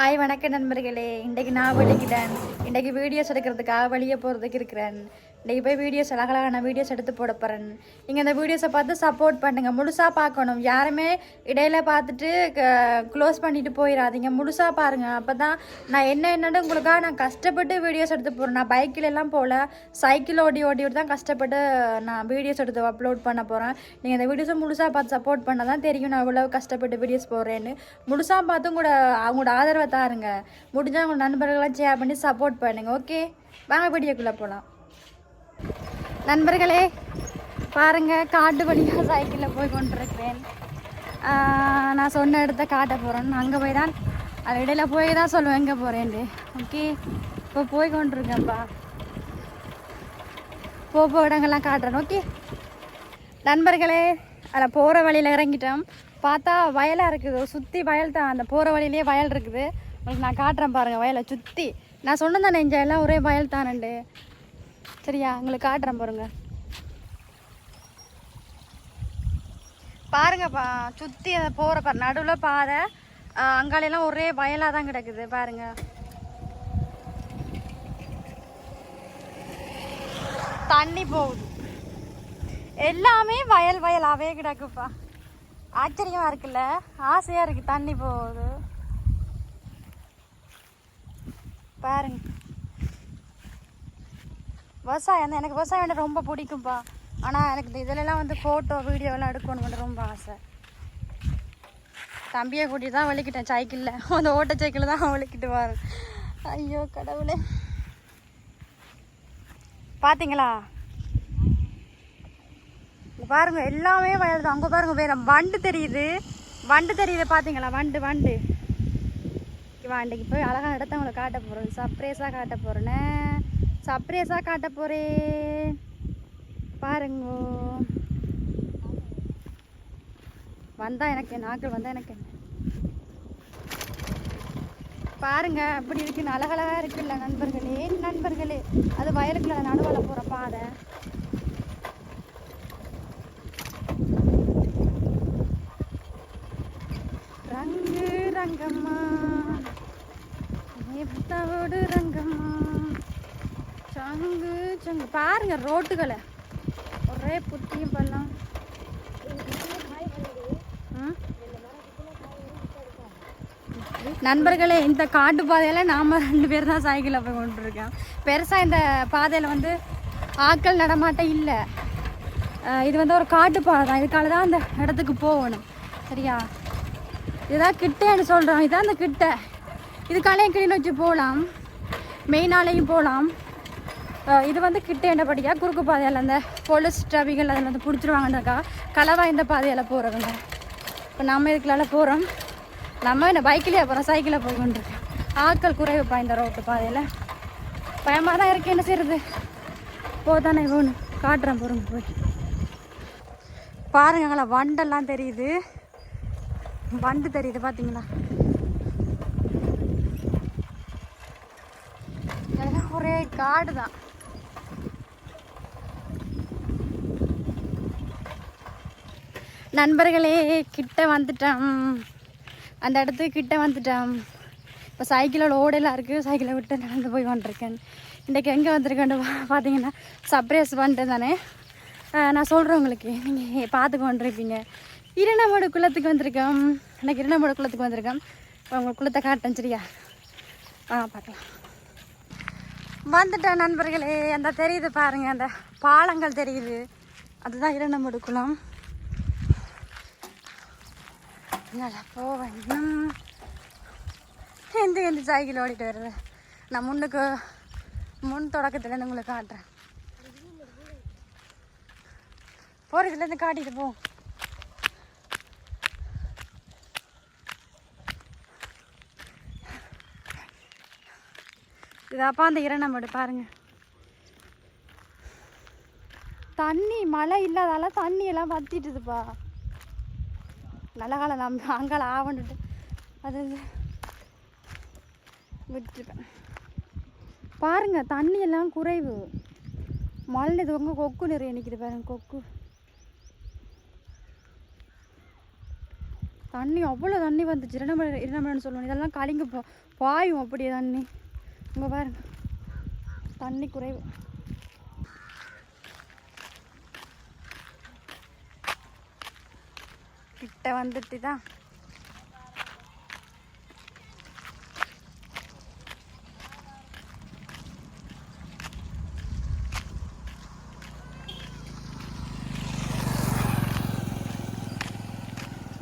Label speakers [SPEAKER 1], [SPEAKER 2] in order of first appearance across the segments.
[SPEAKER 1] Hi வணக்கம் நண்பர்களே. இன்றைக்கு நான் வெளிக்கிட்டேன் இன்றைக்கு வீடியோஸ் எடுக்கிறதுக்காக வெளியே போகிறதுக்கு இருக்கிறேன். இன்றைக்கி போய் வீடியோஸ் அழகழகான வீடியோஸ் எடுத்து போட போகிறேன் நீங்கள் இந்த வீடியோஸை பார்த்து சப்போர்ட் பண்ணுங்கள் முழுசாக பார்க்கணும். யாருமே இடையில பார்த்துட்டு க்ளோஸ் பண்ணிட்டு போயிடாதீங்க முழுசாக பாருங்கள் அப்போ தான் நான் என்ன என்னன்னு உங்களுக்காக நான் கஷ்டப்பட்டு வீடியோஸ் எடுத்து போகிறேன் நான் பைக்கில் எல்லாம் போகல. சைக்கிள் ஓடி ஓடி தான் கஷ்டப்பட்டு நான் வீடியோஸ் எடுத்து அப்லோட் பண்ண போகிறேன் நீங்கள் இந்த வீடியோஸை முழுசாக பார்த்து சப்போர்ட் பண்ணால் தான் தெரியும் நான் இவ்வளோ கஷ்டப்பட்டு வீடியோஸ் போடுறேன்னு. முழுசாக பார்த்து கூட அவங்களோட ஆதரவை தாருங்க. முடிஞ்சால் உங்கள் நண்பர்களெலாம் ஷேர் பண்ணி சப்போர்ட் பண்ணுங்கள் ஓகே வாங்க வீடியோக்குள்ளே போகலாம் நண்பர்களே பாருங்க காட்டு வழியாக சைக்கிளில் போய் கொண்டிருக்கிறேன். நான் சொன்ன இடத்த காட்ட போகிறேன் அங்கே போய் தான் அது இடையில போய் தான் சொல்லுவேன் எங்கே போகிறேன்ட்டு ஓகே இப்போ போய் கொண்டிருக்கேன்ப்பா போ போ இடங்கள்லாம் காட்டுறேன். ஓகே நண்பர்களே அதில் போகிற வழியில் இறங்கிட்டோம். பார்த்தா வயலாக இருக்குது. சுற்றி வயல் தான். அந்த போகிற வழியிலே வயல் இருக்குது. உங்களுக்கு நான் காட்டுறேன் பாருங்கள் வயலை சுற்றி நான் சொன்னேன் தானே இங்கே எல்லாம் ஒரே வயல் தானண்டு சரியா? உங்களுக்கு காட்டுறேன் பாருங்க. பாருங்கப்பா சுற்றி அதை போகிற பாரு நடுவில் பாதை அங்காலையெல்லாம் ஒரே வயலாக தான் கிடக்குது பாருங்க. தண்ணி போகுது. எல்லாமே வயல் வயலாகவே கிடக்குப்பா. ஆச்சரியமாக இருக்குல்ல? ஆசையாக இருக்குது தண்ணி போகுது. பாருங்க. விவசாயம் தான் எனக்கு விவசாயம் வந்து ரொம்ப பிடிக்கும்ப்பா ஆனால் எனக்கு இந்த இதுலலாம் வந்து ஃபோட்டோ வீடியோலாம் எடுக்கணும்னு ரொம்ப ஆசை. தம்பியை கூட்டி தான் வலிக்கிட்டேன் சைக்கிளில். அந்த ஓட்ட சைக்கிளில் தான் வலிக்கிட்டு வாரு ஐயோ கடவுளே. பார்த்தீங்களா பாருங்க எல்லாமே வயல் தான் அங்கே பாருங்க வேற வண்டு தெரியுது. வண்டு தெரியுது பார்த்தீங்களா வண்டு வண்டு. வண்டிக்கு போய் அழகான இடத்த உங்களை காட்ட போகிறேன் சர்ப்ரைஸாக காட்ட போகிறேன்னே சர்ப்ரைஸாக காட்ட போகிறேன் பாருங்க. வந்தால் எனக்கு நாக்கள் வந்தால் எனக்கு என்ன? பாருங்க அப்படி இருக்குன்னு அழகழகா இருக்குல்ல நண்பர்களே? நண்பர்களே அது வயலுக்குள்ள நடுவில் போகிற பாதை. ரங்கு ரங்கம்மா. ரங்கம்மா. சங்கு சங்கு. பாருங்க ரோட்டுகளை. ஒரே புத்தியும் பல்லாம் நண்பர்களே இந்த காட்டு பாதையில் நாம் ரெண்டு பேர் தான் சைக்கிளில் போய் கொண்டுருக்கோம். பெருசாக இந்த பாதையில் வந்து ஆட்கள் நடமாட்டம் இல்லை. இது வந்து ஒரு காட்டு பாதை தான். இதுக்கால தான் அந்த இடத்துக்கு போகணும். சரியா? இதுதான் கிட்டேன்னு சொல்கிறோம் இதுதான் அந்த கிட்ட. இதுக்காலையும் கிளிநொச்சி போகலாம் மெயினாலையும் போகலாம் இது வந்து கிட்ட என்னபடியாக குறுக்கு பாதையில் அந்த போலீஸ் டிராஃபிக்கில் அதில் வந்து பிடிச்சிருவாங்கனாக்கா களவா இந்த பாதையில் போகிறவங்க இப்போ நம்ம இதுக்குள்ளால போகிறோம் நம்ம என்ன பைக்கிலேயே போகிறோம் சைக்கிளில் போய்கொண்டிருக்கோம் ஆட்கள் குறைவுப்பா இந்த ரோட்டு பாதையில். பயமாக தான் இருக்கு என்ன செய்யறது போதானே வேணும் காட்டுறேன் பொறுங்க போய். பாருங்களா வண்டெல்லாம் தெரியுது. வண்டு தெரியுது பார்த்தீங்களா ஒரே காடு தான் நண்பர்களே கிட்ட வந்துட்டோம். அந்த இடத்துக்கு கிட்ட வந்துட்டோம். இப்போ சைக்கிளோட ஓடெல்லாம் இருக்குது சைக்கிளை விட்டு நடந்து போய் கொண்டிருக்கேன் இன்றைக்கி எங்கே வந்திருக்கேன்னு பா- பார்த்தீங்கன்னா சர்ப்ரைஸ் பண்ணிட்டு தானே? நான் சொல்கிறேன் உங்களுக்கு. நீங்கள் பார்த்து கொண்டிருப்பீங்க இரணமோடு குளத்துக்கு வந்திருக்கோம். எனக்கு இரணமோடு குளத்துக்கு வந்திருக்கோம். இப்போ உங்களுக்கு குளத்தை காட்டேன் சரியா? ஆ பார்க்கலாம். வந்துட்டேன் நண்பர்களே. அந்த தெரியுது பாருங்கள் அந்த பாலங்கள் தெரியுது. அதுதான் இரணமோடு குளம். நல்லா போவேன் எந்த எந்த சைக்கிள் ஓடிட்டு வருது நான் முன்னுக்கு முன் தொடக்கத்துலேருந்து உங்களுக்கு காட்டுறேன் போகிறதுலேருந்து காட்டிட்டு போ இதாப்பா அந்த இரணமடு பாருங்க தண்ணி மழை இல்லாதால தண்ணி எல்லாம் வத்திட்டுதுப்பா நல்ல காலம் நம்ம அங்கால ஆவண்டுட்டு அது விட்டுருக்கேன் பாருங்க தண்ணி எல்லாம் குறைவு. மழை இது கொக்கு நிறைய நிற்கிது பாருங்க கொக்கு. தண்ணி அவ்வளோ தண்ணி வந்துச்சு. இரண்டமலை இரண்டமலைன்னு சொல்லணும் இதெல்லாம் கலிங்க போ பாயும் அப்படியே தண்ணி. இங்கே பாருங்க. தண்ணி குறைவு. கிட்ட வந்துட்டு தான்.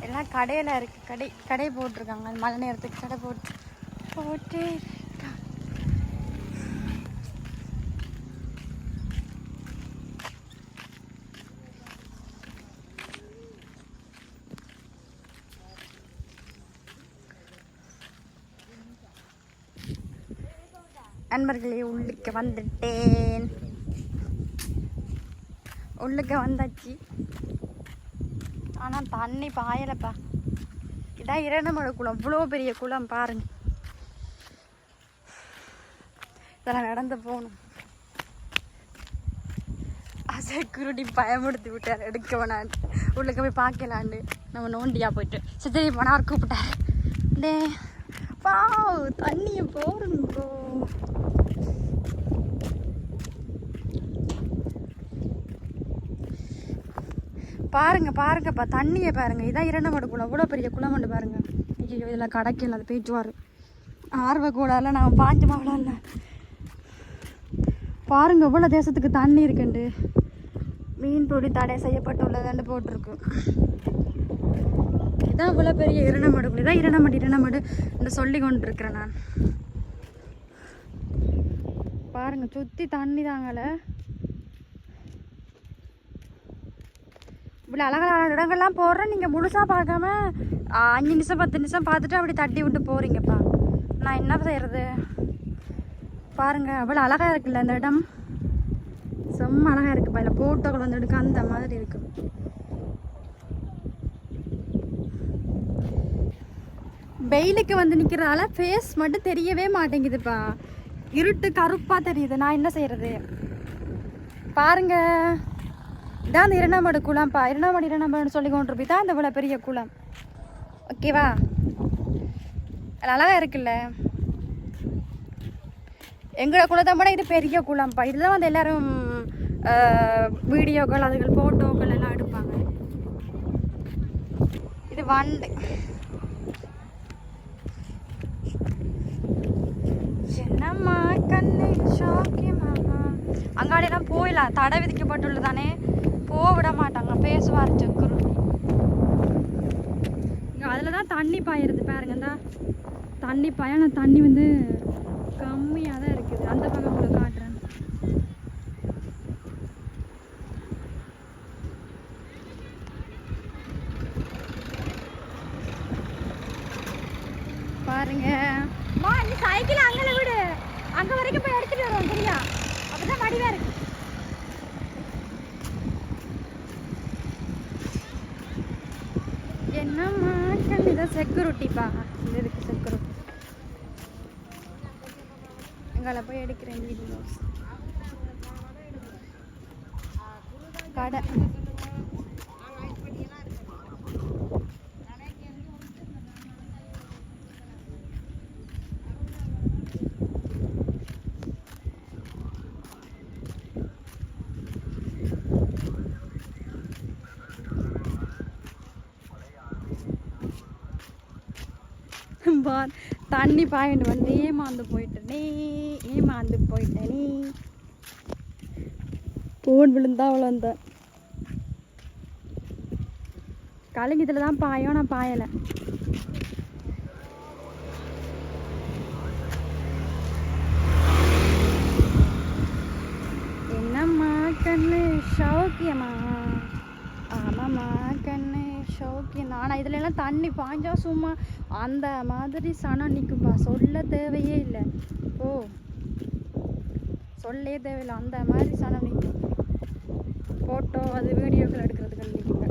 [SPEAKER 1] எல்லாம் கடையில் இருக்கு. கடை கடை போட்டிருக்காங்க. மழை நேரத்துக்கு கடை போட்டு போட்டு இருக்காங்க. நண்பர்களே உள்ளுக்கு வந்துட்டேன். உள்ளுக்கு வந்தாச்சு. ஆனால் தண்ணி பாயலைப்பா. இதான் இரண்டமலை குளம். இவ்வளோ பெரிய குளம் பாருங்க. இதெல்லாம் நடந்து போகணும். செக்யூரிட்டி பயமுடுத்தி விட்டார். எடுக்க வேணான்னு உள்ளுக்க போய் பார்க்கலான்னு. நம்ம நோண்டியா போயிட்டு. சித்தரி போனார் கூப்பிட்டார். டே பாவ் தண்ணியை போடுங்க ப்ரோ பாருங்க பாருங்கப்பா தண்ணியை பாருங்க. இதான் இரண்டமடு குளம். இவ்வளோ பெரிய குளம் உண்டு பாருங்க. ஐயோ இதில் கடைக்கல அது பேச்சுவார் ஆர்வ கூடால நான் பாஞ்சு மாவளம் இல்லை பாருங்க இவ்வளோ தேசத்துக்கு தண்ணி இருக்குண்டு. மீன் பொடி தடை செய்யப்பட்டுள்ளதுன்னு போட்டிருக்கு. இதான் இவ்வளோ பெரிய இரணமடு இதான் இரணமடு இரணமடு என்று சொல்லி கொண்டிருக்கிறேன் நான். பாருங்க சுற்றி தண்ணி தாங்கலை இவ்வளோ அழகழகான இடங்கள்லாம் போடுறேன் நீங்கள் முழுசாக பார்க்காம அஞ்சு நிமிஷம் பத்து நிமிஷம் பார்த்துட்டு அப்படி தட்டி விட்டு போகிறீங்கப்பா நான் என்ன செய்கிறது பாருங்க அவ்வளோ அழகாக இருக்குல்ல இந்த இடம். செம்ம அழகாக இருக்குப்பா. இல்லை போட்டோக்கள் வந்து எடுக்க அந்த மாதிரி இருக்குது வெயிலுக்கு வந்து நிற்கிறனால ஃபேஸ் மட்டும் தெரியவே மாட்டேங்குதுப்பா. இருட்டு கருப்பாக தெரியுது. நான் என்ன செய்கிறது பாருங்க. இதான் அந்த இரண்டாமடு குளம்ப்பா. இரண்டாமடு இரண்டாமடுன்னு சொல்லி கொண்டு தான் இந்த இவ்வளோ பெரிய குளம். ஓகேவா அழகாக இருக்குல்ல? எங்களோட குளத்தை விட இது பெரிய குளம்ப்பா. இதில் வந்து எல்லோரும் வீடியோக்கள் அதுகள் ஃபோட்டோக்கள் எல்லாம் எடுப்பாங்க. இது வண்டு. என்னம்மா கண்ணு ஷாக்கியம்மா அங்காடியெல்லாம் போயிடலாம் தடை விதிக்கப்பட்டுள்ளதானே? போக விட மாட்டாங்க பேசுவார் சக்குரு. இங்கே அதில் தான் தண்ணி பாயிருது பாருங்க தான் தண்ணி பாய ஆனால் தண்ணி வந்து கம்மியாக தான் இருக்குது. அந்த பக்கம் கூட காட்டுறேன் பாருங்க மா நீ சைக்கிள் அங்கே விடு அங்கே வரைக்கும் போய் எடுத்துட்டு வருவோம் சரியா அப்பதான் வடிவா இருக்கு என்னம்மா கண்ணு இதான் செக்யூரிட்டிப்பா இது இதுக்கு செக்யூரிட்டி எங்களை போய் எடுக்கிறேன் வீடியோஸ் கடை. தண்ணி பாயிண்ட் வந்து ஏமாந்து போயிட்டனே ஏமாந்து போயிட்டனே போன் விழுந்தா அவ்வளோ கலைங்க இதில் தான் பாயும் நான் பாயலை என்னம்மா கண்ணு சௌக்கியமா ஆமாம்மா கண்ணு சௌக்கியம் ஆனால் இதுலலாம் தண்ணி பாஞ்சா சும்மா அந்த மாதிரி சனம் நிற்கும்பா சொல்ல தேவையே இல்லை. ஓ சொல்லே தேவையில்லை. அந்த மாதிரி சனம் நிற்கும் ஃபோட்டோ அது வீடியோக்கள் எடுக்கிறதுக்கு நிற்குங்க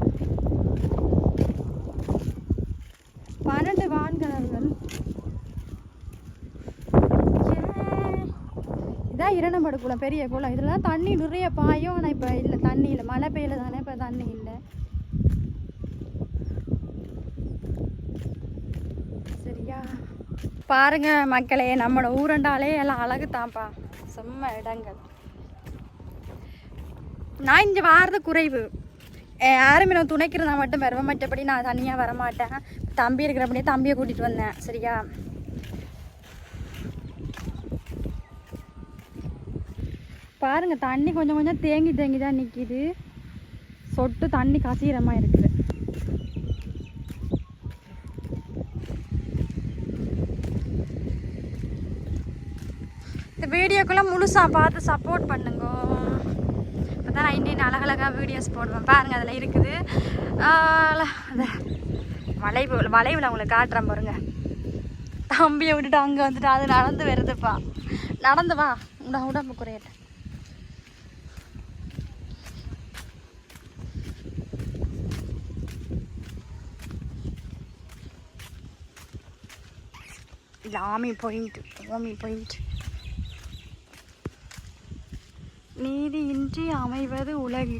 [SPEAKER 1] பன்னெண்டு வான்கலர்கள் இதான் இரண்டம்படு குளம் பெரிய குளம். இதெல்லாம் தண்ணி நிறைய பாயும் ஆனால் இப்போ இல்லை. தண்ணி இல்லை. மழை பெய்யல தானே இப்போ தண்ணி இல்லை. பாருங்க மக்களே நம்மளோட ஊரண்டாலே எல்லாம் அழகு தான்ப்பா செம்ம இடங்கள். நான் இங்கே வாரது குறைவு. யாருமே நான் துணைக்கிறதா மட்டும் வருவேன் மற்றபடி நான் தனியாக வரமாட்டேன். தம்பி இருக்கிறபடியே தம்பியை கூட்டிகிட்டு வந்தேன் சரியா? பாருங்கள் தண்ணி கொஞ்சம் கொஞ்சம் தேங்கி தேங்கி தான் நிற்கிது சொட்டு தண்ணி கசீரமாக இருக்குது. வீடியோக்குள்ளே முழுசாக பார்த்து சப்போர்ட் பண்ணுங்க. அப்பதான் நான் இன்னும் அழகழகாக வீடியோஸ் போடுவேன். பாருங்கள் அதில் இருக்குது. வளைவு வளைவில் உங்களுக்கு காட்டுறேன் பாருங்க. தம்பியை விட்டுட்டு அங்கே வந்துட்டு அது நடந்து வருதுப்பா. நடந்து வா. உட உடம்பு குறையட்ட லாமி பாயிண்ட் லாமி பாயிண்ட் நீதியின்றி அமைவது உலகு.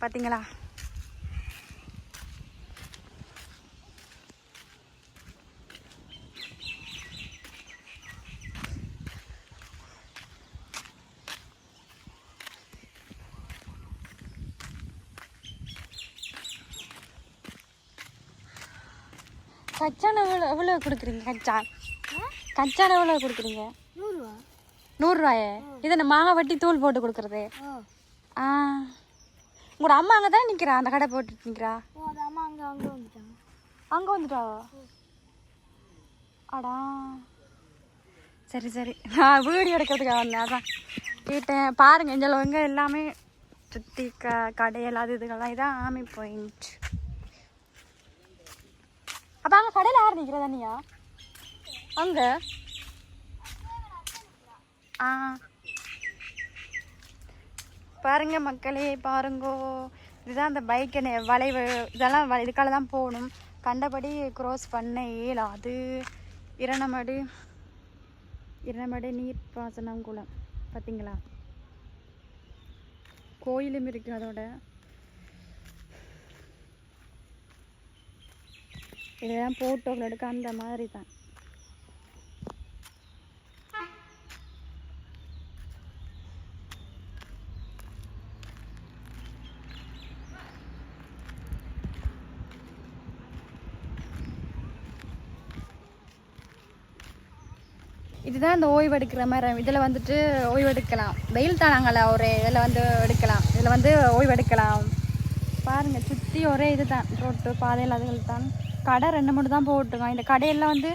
[SPEAKER 1] பார்த்தீங்களா கச்சான் எவ்வளோ எவ்வளோ கொடுக்குறீங்க? கச்சான். கச்சான் எவ்வளோ கொடுக்குறீங்க? நூறுரூவாயே? இது என்ன மாங்காய் வட்டி தூள் போட்டு கொடுக்குறது. ஆ. உங்களோட அம்மா அங்கே தான் நிற்கிறா அந்த கடை போட்டு நிற்கிறா
[SPEAKER 2] அங்கே அங்கே வந்துட்டாங்க.
[SPEAKER 1] அங்கே வந்துட்டாவா? அடா. சரி சரி. நான் வீடியோ எடுக்கிறதுக்காக வந்தேன் அதான். கேட்டேன். பாருங்க இஞ்சளவங்க எல்லாமே சுற்றி க கடையல் அது இதுகள்லாம் இதான் ஆமி பாயிண்ட் அப்போ அங்கே கடையில் யார் நிற்கிறா தனியா அங்கே? ஆ. பாருங்க மக்களே பாருங்கோ. இதுதான் அந்த பைக் வளைவு இதெல்லாம் வ- இதுக்கால தான் போகணும். கண்டபடி க்ரோஸ் பண்ண இயலாது. இரணமடு இரணமடு நீர்ப்பாசனம் குளம். பார்த்தீங்களா கோயிலும் இருக்கு அதோட. இதெல்லாம் போட்டோவில் எடுக்க அந்த மாதிரி தான். இதுதான் இந்த ஓய்வு எடுக்கிற மரம். இதில் வந்துட்டு ஓய்வு எடுக்கலாம் வெயில் தானாங்கள ஒரு இதில் வந்து எடுக்கலாம். இதில் வந்து ஓய்வு எடுக்கலாம் பாருங்கள் சுற்றி ஒரே இது தான் ரோட்டு பாதையில் அதுகள் தான். கடை ரெண்டு மட்டும் தான் போட்டிருக்கோம். இந்த கடையெல்லாம் வந்து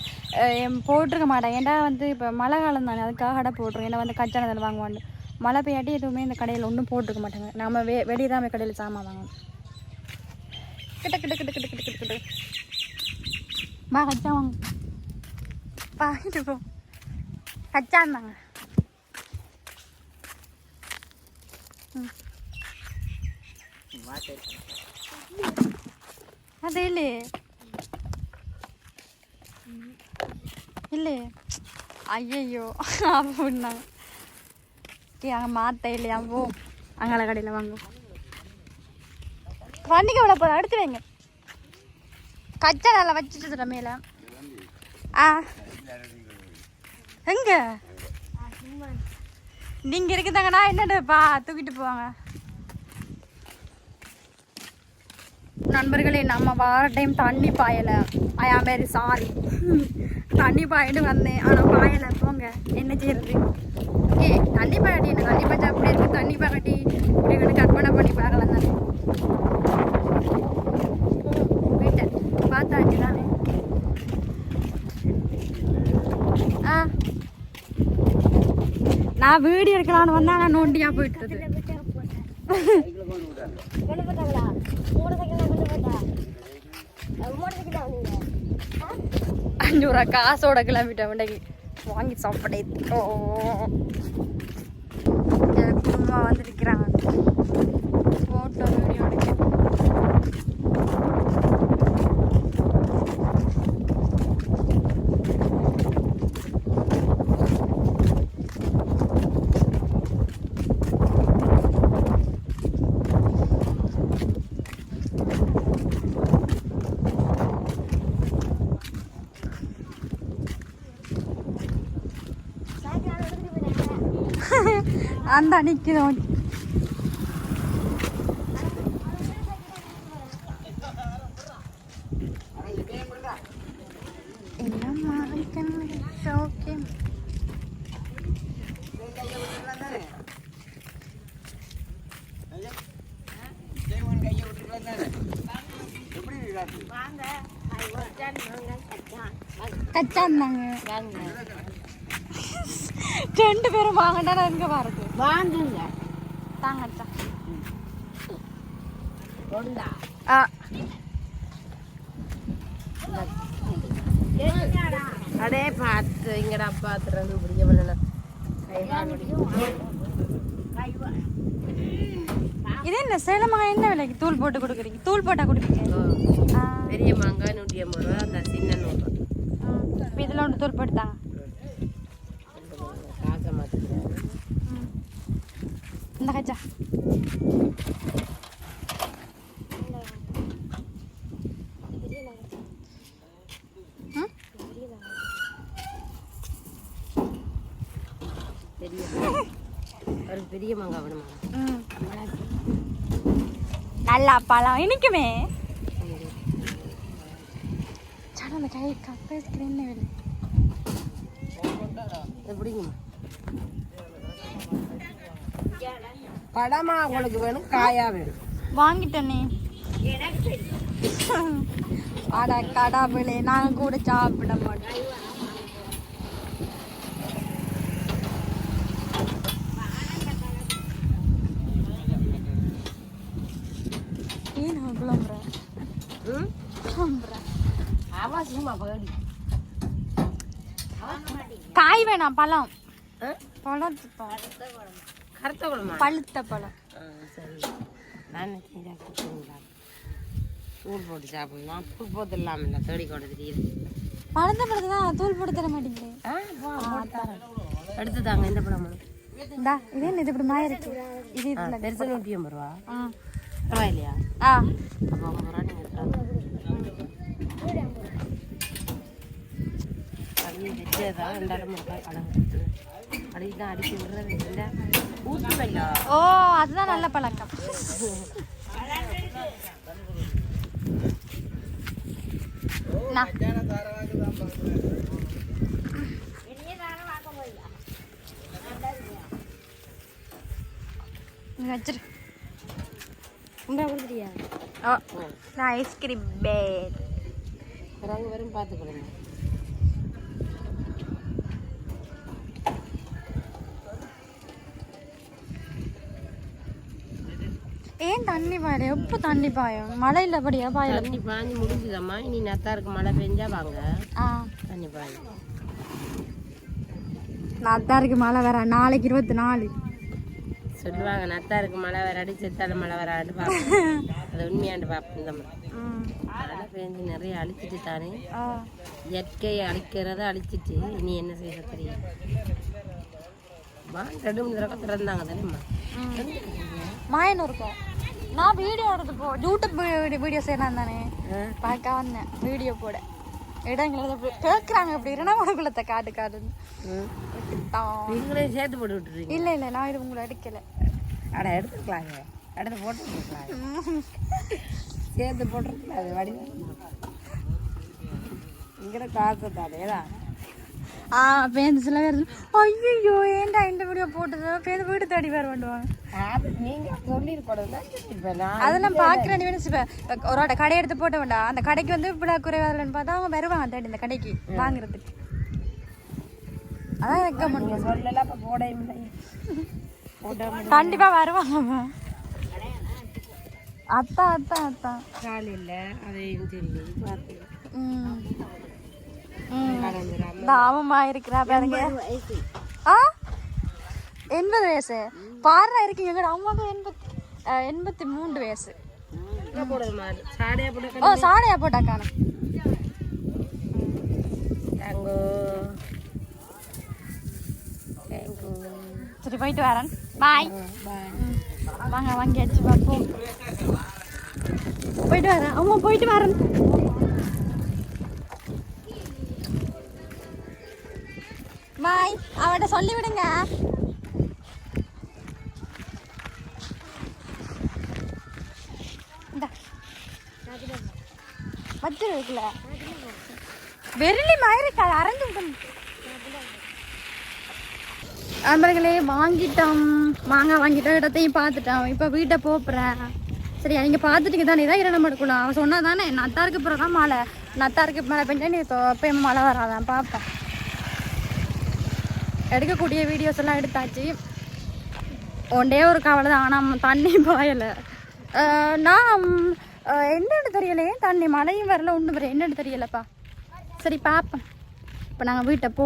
[SPEAKER 1] போட்டிருக்க மாட்டேன் ஏன்டா வந்து இப்போ மழை காலம் தானே அதுக்காக கடை போட்டிருக்கோம். ஏன்னா வந்து கச்சானதில் வாங்குவாண்டு மழை பெய்யாட்டி எதுவுமே இந்த கடையில் ஒன்றும் போட்டிருக்க மாட்டாங்க. நம்ம வெ வெளியே தான் கடையில் சாமான் வாங்குவோம் கிட்ட கிட்ட கிட்ட கிட்ட கிட்ட கிட்ட கிட்ட. வா கச்சா வாங்க. வாங்கிட்டு போ. கச்சாந்தாங்க. அது இல்லை. இல்லை. ஐயையோ அப்படின்னாங்க ஏ அங்கே மாத்த இல்லையா? போ. அங்கே கடையில் வாங்குவோம் வண்டிக்கு விட போதும் அடுத்து வைங்க. கச்சா நல்லா வச்சுட்டு மேல. ஆ. எங்க? நீங்க இருக்குதாங்கண்ணா என்னடுப்பா தூக்கிட்டு போவாங்க. நண்பர்களே நம்ம வார டைம் தண்ணி பாயலை. ஐயா வெரி சாரி தண்ணி பாயிட்டு வந்தேன் ஆனால் பாயலை. போங்க என்ன செய்யறது? ஏ தண்ணி பாயட்டி என்ன தண்ணி பாய்ச்சா அப்படி இருக்கு? தண்ணி பாயட்டி இப்படி கற்பனை பண்ணி பார்க்கலாம் தானே வீட்டை பார்த்தாச்சு தானே ஆ நான் வீடியோ எடுக்கலாம்னு வந்தா நான் நோண்டியா போயிட்டு
[SPEAKER 2] கொண்டு
[SPEAKER 1] காசோட கிளம்பிட்டேன் விடைக்கு வாங்கி சாப்பிட்டோம் ஓ என் ஃபோட்டோ வீடியோ எடுக்க. அந்த நிற்கிறோம் என்னம்மா ஓகே
[SPEAKER 2] வாங்க அது ஒரு டன் வாங்க கச்சான்
[SPEAKER 1] கச்சா இருந்தாங்க
[SPEAKER 2] வாங்க
[SPEAKER 1] ரெண்டு பேரும் வாங்கடா எங்க வரது
[SPEAKER 2] வாங்குங்க.
[SPEAKER 1] தாங்க அச்சா
[SPEAKER 2] கொண்டா.
[SPEAKER 1] ஆ.
[SPEAKER 2] அடே பார்த்து இங்கடா பார்த்துறது பிடிக்க முடியல
[SPEAKER 1] இது என்ன சேலமாக என்ன விலைக்கு தூள் போட்டு கொடுக்குறீங்க. தூள் போட்டா கொடுப்பீங்க.
[SPEAKER 2] பெரிய மாங்காய் நூற்றி ஐம்பது ரூபா அந்த சின்ன நூறு
[SPEAKER 1] இப்போ இதில் ஒன்று தூள் போட்டு தாங்க
[SPEAKER 2] காசை மாற்றிக்கிறேன்
[SPEAKER 1] ம். இந்த கச்சா ம்
[SPEAKER 2] பெரிய ஒரு பெரிய மாங்காய் வேணுமா?
[SPEAKER 1] நல்லா பழம் இனிக்குமே. சார் அந்த கை என்ன வேலை
[SPEAKER 2] எப்படிங்க படமா உங்களுக்கு வேணும் காயா வேணும்.
[SPEAKER 1] வாங்கிட்டேனே அட கடவுளே நாங்கள் கூட சாப்பிட மாட்டோம் ஏன் நான் புலம்புறேன்
[SPEAKER 2] ம்
[SPEAKER 1] புலம்புறேன்
[SPEAKER 2] அவசியமா பகடி
[SPEAKER 1] காய் வேணாம் பழம். பழம்.
[SPEAKER 2] கருத்த குழம்பா
[SPEAKER 1] பழுத்த பழம்.
[SPEAKER 2] ஆ, சரி. நான் தூள் போட்டு சாப்பிடலாம் தூள் போட்டு இல்லாமல் இல்லை தேடி கொண்டு தெரியுது
[SPEAKER 1] பழுத்த பழத்தை தான் தூள் போட்டு தர மாட்டேங்குது.
[SPEAKER 2] எடுத்து தாங்க இந்த படம்
[SPEAKER 1] இந்தா இது என்ன இது இப்படி மாய இருக்கு? இது இதுல.
[SPEAKER 2] பெருசு நூற்றி ஐம்பது ரூபா
[SPEAKER 1] ஆ.
[SPEAKER 2] பரவாயில்லையா?
[SPEAKER 1] ஆ.
[SPEAKER 2] அப்போ ஐம்பது ரூபா நீங்கள் வச்சதான் ரெண்டாயிரம் தான் அடிக்கின்றது இல்லை ஊற்றுவல்ல
[SPEAKER 1] ஓ அதுதான் நல்ல பழக்கம். வச்சிரு.
[SPEAKER 2] உண்டா கொடுத்துட்டியா?
[SPEAKER 1] நான் ஐஸ்கிரீம்
[SPEAKER 2] பிறகு வரும் பார்த்துக்கொடுங்க
[SPEAKER 1] தண்ணி பாயம் எப்போ தண்ணி பாயும்? மழை இல்லபடியா பாயல?
[SPEAKER 2] தண்ணி பாஞ்சு முடிஞ்சுதம்மா. இனி நத்தாருக்கு மழை பெஞ்சா வாங்க. தண்ணி பாயும்
[SPEAKER 1] நத்தாருக்கு மழை வர நாளைக்கு இருபத்தி நாலு
[SPEAKER 2] சொல்லுவாங்க நத்தாருக்கு மழை வர அடி செத்தால மழை வரான்னு பார்ப்போம் அது உண்மையாண்டு பார்ப்போம் இந்த மழை பெஞ்சு நிறைய அழிச்சிட்டு தானே. இயற்கையை அழிக்கிறத அழிச்சிட்டு இனி என்ன செய்ய தெரியும்? ரெண்டு மூணு தடவை திறந்தாங்க தானேம்மா.
[SPEAKER 1] மாயன் இருக்கும் நான் வீடியோ எடுத்து போ யூடியூப் வீடியோ செய்யலாம் தானே? பார்க்க வந்தேன். வீடியோ போட இடங்களை கேட்குறாங்க அப்படி. இரணமகுலத்தை காட்டு காட்டுன்னு.
[SPEAKER 2] நீங்களே சேர்த்து போட்டு விட்டுறீங்க.
[SPEAKER 1] இல்லை இல்லை நான் இது உங்களை எடுக்கல.
[SPEAKER 2] அட எடுத்துக்கலாங்க. எடுத்து போட்டு விட்டுருக்கலாம் சேர்த்து போட்டுருக்கலாம் அது வடி இங்கே காசு தானேடா
[SPEAKER 1] ஆ பேருந்து சில பேர் ஐயோ ஏன்டா இந்த வீடியோ போட்டது பேருந்து வீடு தேடி வேறு பண்ணுவாங்க அதெல்லாம் பார்க்குற இப்போ ஒரு வாட்ட கடை எடுத்து போட்ட வேண்டாம் அந்த கடைக்கு வந்து விழா குறைவாதலன்னு பார்த்தா அவங்க வருவாங்க தேடி இந்த கடைக்கு வாங்குறதுக்கு அதான் ரெக்கமெண்ட்
[SPEAKER 2] சொல்லலாம் போட முடியல போட முடியல
[SPEAKER 1] கண்டிப்பா வருவாங்க அத்தா அத்தா அத்தா
[SPEAKER 2] காலையில் பார்த்து
[SPEAKER 1] ம் ம்
[SPEAKER 2] கலந்துடாம
[SPEAKER 1] தாமமா இருக்கிறா பாருங்க ஆ? எண்பது வயசு. பாருடா இருக்கீங்க எங்கட அம்மாவுக்கு எண்பத்தி எண்பத்தி மூன்று வயசு. ஓ சாடையா போட்டா காணும். சரி போயிட்டு வரேன். பாய். வாங்க வாங்கியாச்சு பார்ப்போம் போயிட்டு வரேன். அம்மா போயிட்டு வரேன். பாய் அவட்ட சொல்லிவிடுங்க. வச்சிரு இருக்குல்ல வெறிலி மாதிரி அரைஞ்சு விட்டோம் வாங்கிட்டோம். மாங்காய் வாங்கிட்டோம் இடத்தையும் பார்த்துட்டோம். இப்போ வீட்டை போப்புறேன். சரியா நீங்கள் பார்த்துட்டீங்க தானே இதான் இரணம் எடுக்கணும். அவன் சொன்னா தானே நத்தாருக்கு அப்புறம் தான் மழை நத்தாருக்கு மழை பெஞ்சா நீ இப்போ எப்பயும் மழை வராதான் பார்ப்பேன் எடுக்கக்கூடிய வீடியோஸ் எல்லாம் எடுத்தாச்சு. ஒன்றே ஒரு கவலை தான். ஆனால் தண்ணி பாயலை. நான் என்னன்னு தெரியலையே தண்ணி மழையும் வரல ஒன்றும் வரல. என்னன்னு தெரியலப்பா. சரி பார்ப்பேன் இப்போ நாங்கள் வீட்டை போ.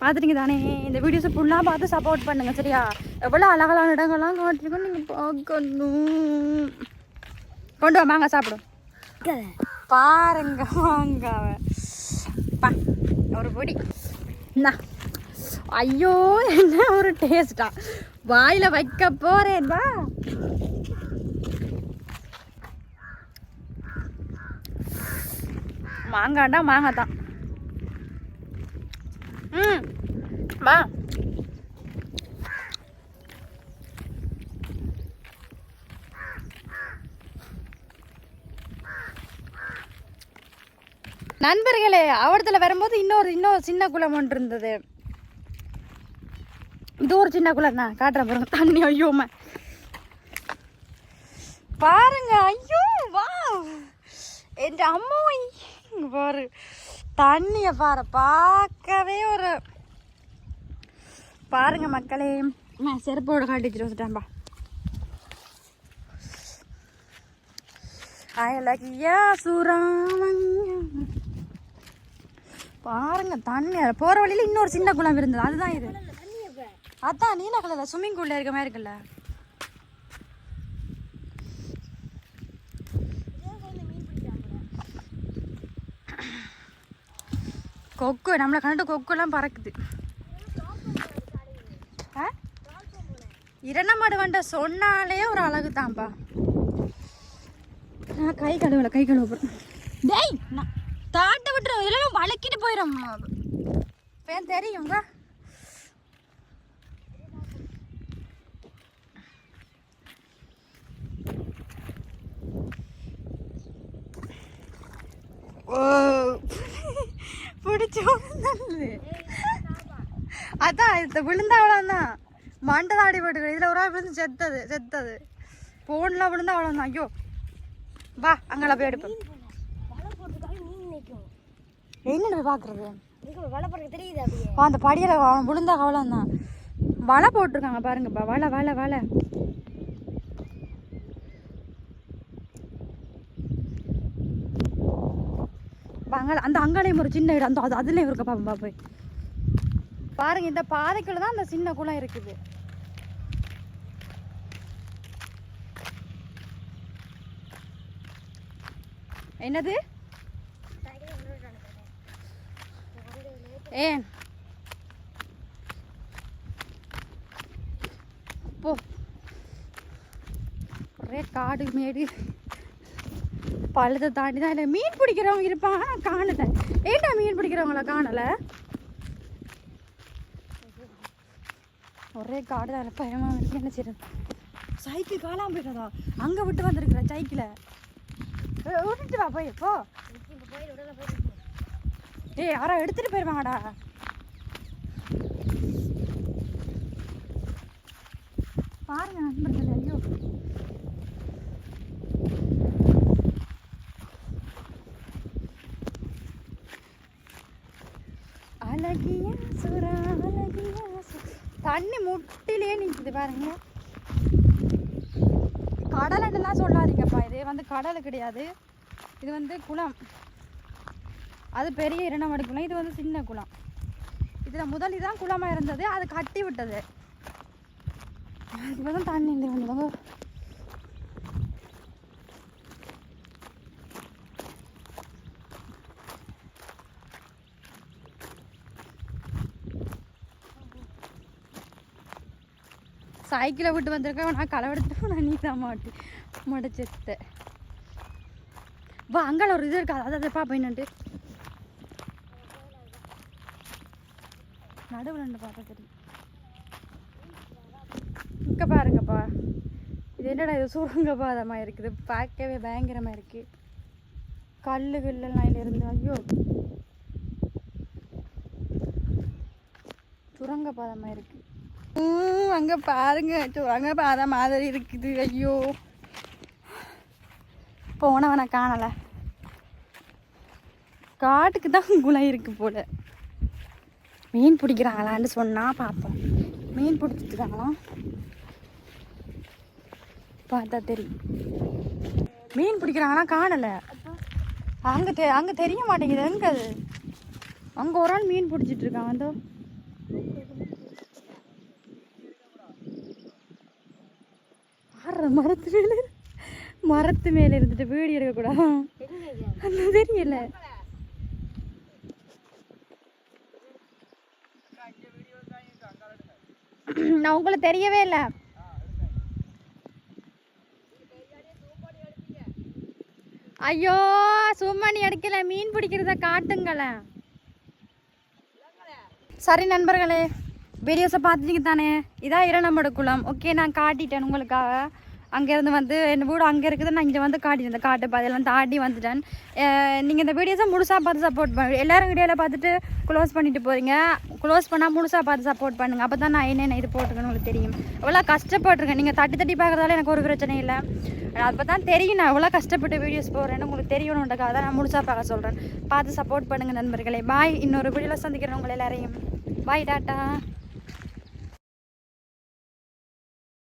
[SPEAKER 1] பார்த்துட்டீங்க தானே? இந்த வீடியோஸை ஃபுல்லாக பார்த்து சப்போர்ட் பண்ணுங்க சரியா? எவ்வளோ அழகழகான இடங்கள்லாம் காட்டிருக்கோம். நீங்கள் பார்க்கணும். கொண்டு வா மாங்காய் சாப்பிடும் பாருங்க மாங்காவை. பா ஒரு பொடி. என்ன ஐயோ என்ன ஒரு டேஸ்டா வாயில வைக்க போறேன் வா. மாங்காண்டா மாங்காய் தான். ம் வா. நண்பர்களே அவடத்தில் வரும்போது இன்னொரு இன்னொரு சின்ன குளம் ஒன்று இருந்தது. இது ஒரு சின்ன குளம் தான். காட்டுறேன் பாருங்க. தண்ணி ஐயோம பாருங்க ஐயோ வா என் அம்மா பாரு. தண்ணிய பாரு பார்க்கவே ஒரு பாருங்க மக்களே. நான் செருப்போட காட்டிச்சுட்டு வந்துட்டேன்பா அயலகியா சுராம பாருங்க தண்ணி. போற வழியில இன்னொரு சின்ன குளம் இருந்தது. அதுதான் இது. அதான் நீல கலர்ல ஸ்விம்மிங் பூல்ல இருக்க மாதிரி இருக்குல்ல. கொக்கு நம்மளை கண்டுட்டு கொக்குலாம் பறக்குது? இரணமாடு வண்ட சொன்னாலே ஒரு அழகு தான்ப்பா நான் கை கழுவல கை கழுவ டேய் நான் இதெல்லாம் வளக்கிட்டு போயிடும் பேன் தெரியுங்க பிடிச்ச நல்லது அதான் இது விழுந்தா அவ்வளோதான் மண்டை தாடி போட்டுக்கிற இதில் ஒரு ஆள் விழுந்து செத்தது செத்தது. போன்லாம் விழுந்தா அவ்வளோதான் ஐயோ. வா அங்கே போய் எடுப்பேன் என்னென்ன பார்க்குறது அந்த படியில் அவன் விழுந்தா அவ்வளோதான் வலை போட்டிருக்காங்க பாருங்கப்பா வலை வலை வலை. அங்கே அந்த அங்காளையும் ஒரு சின்ன இடம் அந்த அது அதுலேயும் இருக்க பாப்பா போய். பாருங்க இந்த பாதைக்குள்ள தான் அந்த சின்ன குளம் இருக்குது. என்னது? ஏன்? போ. ஒரே காடு மேடு. பழுதை தாண்டி தான் இல்லை மீன் பிடிக்கிறவங்க இருப்பாங்க. ஆனால் காணல ஏண்டா மீன் பிடிக்கிறவங்கள காணல? ஒரே காடு தான் பயமா இருக்கு என்ன செய்யறது சைக்கிள் காணாம போயிட்டதா? அங்கே விட்டு வந்திருக்கிறேன் சைக்கிளை. விட்டுட்டு வா போய் போ. ஏய் யாரோ எடுத்துட்டு போயிடுவாங்கடா பாருங்க நண்பர்கள் ஐயோ. அழகிய சுரா அழகிய சு- தண்ணி முட்டிலே நிற்குது பாருங்க. கடலண்டெல்லாம் சொல்லாதீங்கப்பா இது வந்து கடல் கிடையாது. இது வந்து குளம். அது பெரிய இரண்டமடி குளம். இது வந்து சின்ன குளம். இதில் முதல் இதான் குளமாக இருந்தது. அது கட்டி விட்டது. அதுக்கு தான் தண்ணி இல்லை வந்து சைக்கிளை விட்டு வந்திருக்கேன். நான் களை எடுத்துட்டு நான் நீ தான் மாட்டி முடிச்செத்த வா அங்கே ஒரு இது இருக்காது அதை பார்ப்பேன் என்னன்ட்டு நடுவில் ரெண்டு பார்த்தா தெரியும். இங்கே பாருங்கப்பா. இது என்னடா இது சுரங்க பாதமாக இருக்குது? பார்க்கவே பயங்கரமாக இருக்குது கல் கல்லெல்லாம் இதில் இருந்து ஐயோ. சுரங்க பாதமாக இருக்கு அங்கே பாருங்க. சுரங்க பாதை மாதிரி இருக்குது ஐயோ. போனவனை காணலை. காட்டுக்கு தான் குலம் இருக்குது போல. மீன் பிடிக்கிறாங்களான்னு சொன்னா பார்ப்போம் மீன் பிடிச்சிட்டு இருக்காங்களாம் பார்த்தா தெரியும். மீன் பிடிக்கிறாங்கன்னா காணலை. அங்கே தெ அங்கே தெரிய மாட்டேங்குது. எங்க அது? அங்கே ஒரு ஆள் மீன் பிடிச்சிட்டு இருக்கான் அதோ. ஆடுற மரத்து மேலே மரத்து மேலே இருந்துட்டு வீடியோ எடுக்கக்கூடாது? அந்த தெரியல. நான் உங்களை தெரியவே இல்லை. ஐயோ சும்மணி அடிக்கல மீன் பிடிக்கிறத காட்டுங்களேன் சரி நண்பர்களே வீடியோஸை பார்த்துட்டீங்க தானே. இதான் இரநம்பட குளம் ஓகே நான் காட்டிட்டேன் உங்களுக்காக. அங்கேருந்து வந்து என் வீடு அங்கே இருக்குது. நான் இங்கே வந்து காட்டிட்டேன் இந்த காட்டு பாதையெல்லாம் தாண்டி வந்துட்டேன். நீங்கள் இந்த வீடியோஸை முழுசாக பார்த்து சப்போர்ட் பண்ண. எல்லாரும் வீடியோவில் பார்த்துட்டு க்ளோஸ் பண்ணிட்டு போகிறீங்க க்ளோஸ் பண்ணால் முழுசாக பார்த்து சப்போர்ட் பண்ணுங்கள் அப்போ தான் நான் என்னென்ன இது போட்டிருக்கேன்னு உங்களுக்கு தெரியும். எவ்வளோ கஷ்டப்பட்டுருக்கேன். நீங்கள் தட்டி தட்டி பார்க்குறதால எனக்கு ஒரு பிரச்சனை இல்லை. அப்போ தான் தெரியும் நான் எவ்வளோ கஷ்டப்பட்டு வீடியோஸ் போடுறேன்னு உங்களுக்கு தெரியணுன்றக்காக தான் நான் முழுசாக பார்க்க சொல்கிறேன் பார்த்து சப்போர்ட் பண்ணுங்கள் நண்பர்களே. பாய் இன்னொரு வீடியோவில் சந்திக்கிறேன் உங்களை எல்லாரையும். Bye tata.